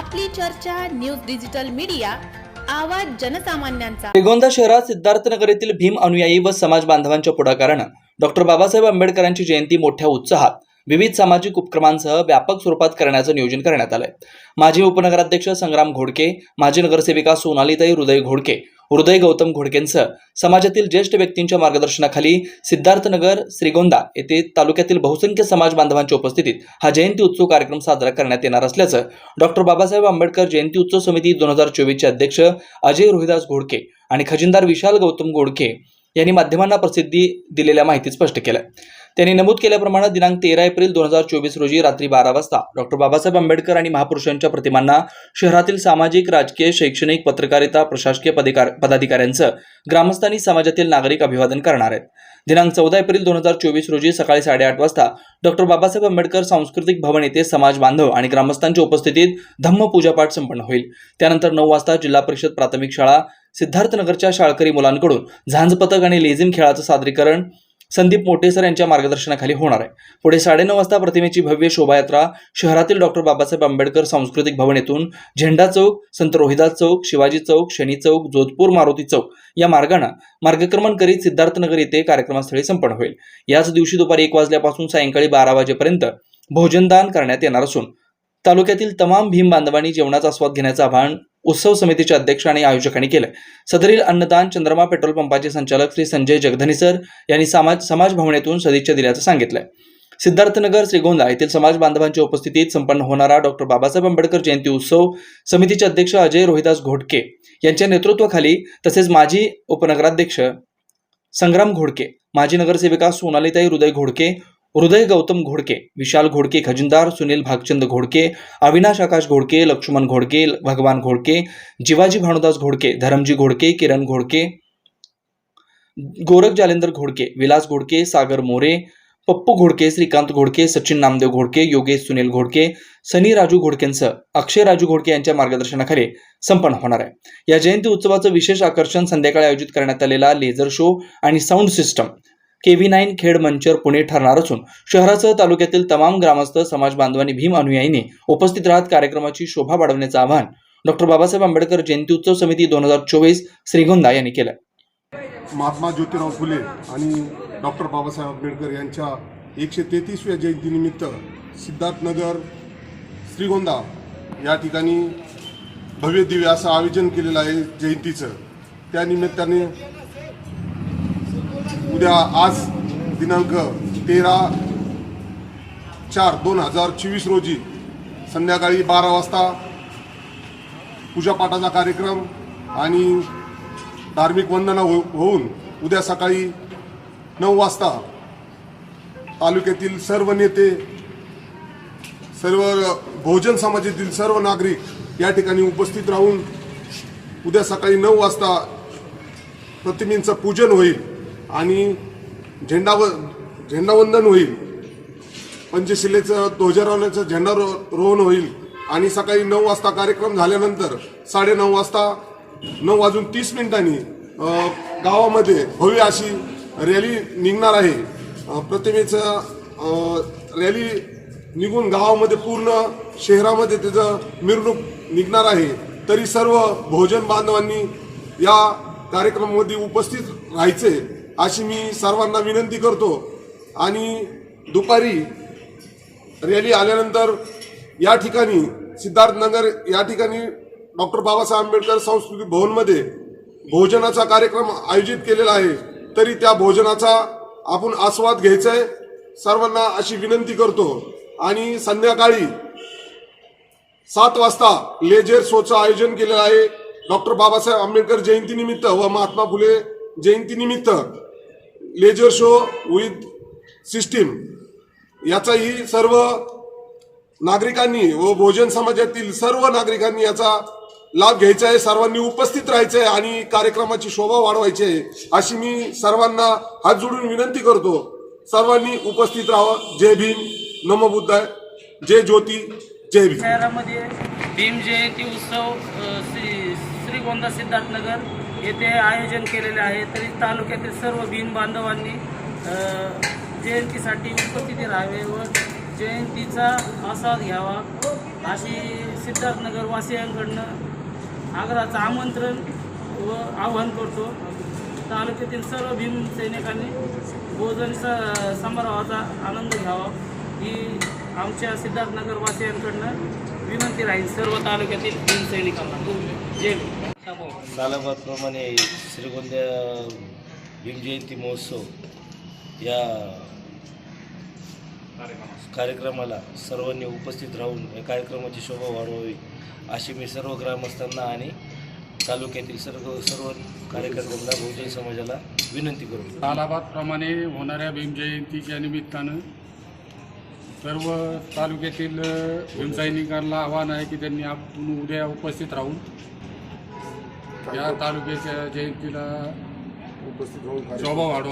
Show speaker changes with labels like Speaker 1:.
Speaker 1: आपली चर्चा news digital media आवाज जनसामान्यांचा.
Speaker 2: श्रीगोंदा शहरात सिद्धार्थनगर येथील भीम अनुयायी व समाज बांधवांच्या पुढाकारानं डॉक्टर बाबासाहेब आंबेडकरांची जयंती मोठ्या उत्साहात विविध सामाजिक उपक्रमांसह व्यापक स्वरूपात करण्याचं नियोजन करण्यात आलंय. माजी उपनगराध्यक्ष संग्राम घोडके माजी नगरसेविका सोनालीताई हृदय घोडके हृदय गौतम घोडकेंसह समाजातील ज्येष्ठ व्यक्तींच्या मार्गदर्शनाखाली सिद्धार्थनगर श्रीगोंदा येथे तालुक्यातील बहुसंख्य समाज बांधवांच्या उपस्थितीत हा जयंती उत्सव कार्यक्रम साजरा करण्यात येणार असल्याचं डॉक्टर बाबासाहेब आंबेडकर जयंती उत्सव समिती दोन हजार चोवीसचे अध्यक्ष अजय रोहिदास घोडके आणि खजिनदार विशाल गौतम घोडके यांनी माध्यमांना प्रसिद्धी दिलेल्या माहितीत स्पष्ट केलं त्यांनी नमूद केल्याप्रमाणे दिनांक तेरा एप्रिल दोन हजार चोवीस रोजी रात्री बारा वाजता डॉक्टर बाबासाहेब आंबेडकर आणि महापुरुषांच्या प्रतिमांना शहरातील सामाजिक राजकीय शैक्षणिक पत्रकारिता प्रशासकीय पदाधिकाऱ्यांचं ग्रामस्थांनी समाजातील नागरिक अभिवादन करणार आहेत. दिनांक चौदा एप्रिल दोन हजार चोवीस रोजी सकाळी साडेआठ वाजता डॉक्टर बाबासाहेब आंबेडकर सांस्कृतिक भवन येथे समाज बांधव आणि ग्रामस्थांच्या उपस्थितीत धम्म पूजापाठ संपन्न होईल. त्यानंतर नऊ वाजता जिल्हा परिषद प्राथमिक शाळा सिद्धार्थनगरच्या शाळकरी मुलांकडून झांज पथक आणि लेझिम खेळाचं सादरीकरण संदीप मोटेसर यांच्या मार्गदर्शनाखाली होणार आहे. पुढे साडेनऊ वाजता प्रतिमेची भव्य शोभायात्रा शहरातील डॉक्टर बाबासाहेब आंबेडकर सांस्कृतिक भवन येथून झेंडा चौक संत रोहिदास चौक शिवाजी चौक शनी चौक जोधपूर मारुती चौक या मार्गानं मार्गक्रमण करीत सिद्धार्थनगर येथे कार्यक्रमस्थळी संपन्न होईल. याच दिवशी दुपारी एक वाजल्यापासून सायंकाळी बारा वाजेपर्यंत भोजनदान करण्यात येणार असून तालुक्यातील तमाम भीम बांधवांनी जेवणाचा आस्वाद घेण्याचं आवाहन उत्सव समितीचे अध्यक्ष आणि आयोजकांनी केलं सदरील अन्नदान चंद्रमा पेट्रोल पंपाचे संचालक श्री संजय जगधनीसर यांनी समाज समाज भवनेतून सदिच्छा दिल्याचं सांगितलंय. सिद्धार्थनगर श्रीगोंदा येथील समाज बांधवांच्या उपस्थितीत संपन्न होणारा डॉक्टर बाबासाहेब आंबेडकर जयंती उत्सव समितीचे अध्यक्ष अजय रोहिदास घोडके यांच्या नेतृत्वाखाली तसेच माजी उपनगराध्यक्ष संग्राम घोडके माजी नगरसेविका सोनालीताई हृदय घोडके हृदय गौतम घोडके विशाल घोडके खजिनदार सुनील भागचंद घोडके अविनाश आकाश घोडके लक्ष्मण घोडके भगवान घोडके जिवाजी भानुदास घोडके धरमजी घोडके किरण घोडके गोरख जालेंदर घोडके विलास घोडके सागर मोरे पप्पू घोडके श्रीकांत घोडके सचिन नामदेव घोडके योगेश सुनील घोडके सनी राजू घोडकेंसह अक्षय राजू घोडके यांच्या मार्गदर्शनाखाली संपन्न होणार आहे. या जयंती उत्सवाचं विशेष आकर्षण संध्याकाळी आयोजित करण्यात आलेला लेझर शो आणि sound system K V nine Khed Manchar Pune ठरणार असून शहरासह तालुक्यातील तमाम ग्रामस्थ समाज बांधवांनी भीम अनुयायींनी उपस्थित राहत कार्यक्रमाची शोभा वाढवण्याचं आवाहन डॉक्टर बाबासाहेब आंबेडकर जयंती उत्सव समिती दोन हजार चोवीस श्रीगोंदा यांनी केलं.
Speaker 3: महात्मा ज्योतिराव फुले आणि डॉक्टर बाबासाहेब आंबेडकर यांच्या एकशे तेहतीसव्या जयंतीनिमित्त सिद्धार्थनगर श्रीगोंदा या ठिकाणी भव्य दिव्य असं आयोजन केलेलं आहे जयंतीचं. त्यानिमित्ताने उद्या आज दिनांक तेरा चार दोन हजार चोवीस रोजी संध्याकाळी बारा वाजता पूजापाठाचा कार्यक्रम आणि धार्मिक वंदना हो होऊन उद्या सकाळी नऊ वाजता तालुक्यातील सर्व नेते सर्व बहुजन समाजातील सर्व नागरिक या ठिकाणी उपस्थित राहून उद्या सकाळी नऊ वाजता प्रतिमेंचं पूजन होईल. आणि झेंडाव झेंडावंदन होईल. पंचशिलेचं ध्वजारोहणाचं झेंडा रो रोहण होईल. आणि सकाळी नऊ वाजता कार्यक्रम झाल्यानंतर साडेनऊ वाजता नऊ वाजून तीस मिनिटांनी गावामध्ये भव्य अशी रॅली निघणार आहे. प्रतिमेचं रॅली निघून गावामध्ये पूर्ण शहरामध्ये त्याचं मिरवणूक निघणार आहे. तरी सर्व भोजन बांधवांनी या कार्यक्रमामध्ये उपस्थित राहायचे. अशी मी सर्वांना विनंती करतो. आणि दुपारी रॅली आल्यानंतर या ठिकाणी सिद्धार्थनगर या ठिकाणी डॉक्टर बाबासाहेब आंबेडकर सांस्कृतिक भवनमध्ये भोजनाचा कार्यक्रम आयोजित केलेला आहे. तरी त्या भोजनाचा आपण आस्वाद घ्यायचा आहे सर्वांना अशी विनंती करतो. आणि संध्याकाळी सात वाजता लेजर शोचं आयोजन केलेलं आहे. डॉक्टर बाबासाहेब आंबेडकर जयंतीनिमित्त व महात्मा फुले जयंतीनिमित्त. Laser show with system. याचाही सर्व नागरिकांनी व भोजन समाजातील सर्व नागरिकांनी याचा लाभ घ्यायचा आहे. सर्वांनी उपस्थित राहायचं आहे आणि कार्यक्रमाची शोभा वाढवायची आहे अशी मी सर्वांना हात जोडून विनंती करतो. सर्वांनी उपस्थित राहावं. जय भीम. नमो बुद्धाय. जय ज्योती. जय भीम.
Speaker 4: शहरामध्ये भीम जयंती उत्सव श्रीगोंदा सिद्धार्थनगर येथे आयोजन केलेले आहे. तरी तालुक्यातील सर्व भीम बांधवांनी जयंतीसाठी उपस्थिती राहावे व जयंतीचा आस्वाद घ्यावा अशी सिद्धार्थनगर वासियांकडनं आग्रहाचं आमंत्रण व आवाहन करतो. तालुक्यातील सर्व भीम सैनिकांनी भोजन स समारोहाचा आनंद घ्यावा ही आमच्या सिद्धार्थनगर वासियांकडनं विनंती राहील सर्व तालुक्यातील भीम सैनिकांना. जय भीम.
Speaker 5: श्रीगोंद्या भीमजयंती महोत्सव या कार्यक्रमाला सर्वांनी उपस्थित राहून या कार्यक्रमाची शोभा वाढवावी अशी मी सर्व ग्रामस्थांना आणि तालुक्यातील सर्व सर्व कार्यकर्त्यांना बहुजन समाजाला विनंती करू
Speaker 6: तालाबादप्रमाणे होणाऱ्या भीमजयंतीच्या निमित्तानं सर्व तालुक्यातील भीमसैनिकांना आव्हान आहे की त्यांनी आपण उद्या उपस्थित राहून या तालुक्याच्या जयंतीला
Speaker 3: उपस्थित कार्यक्रम
Speaker 6: शोभा वाढवावी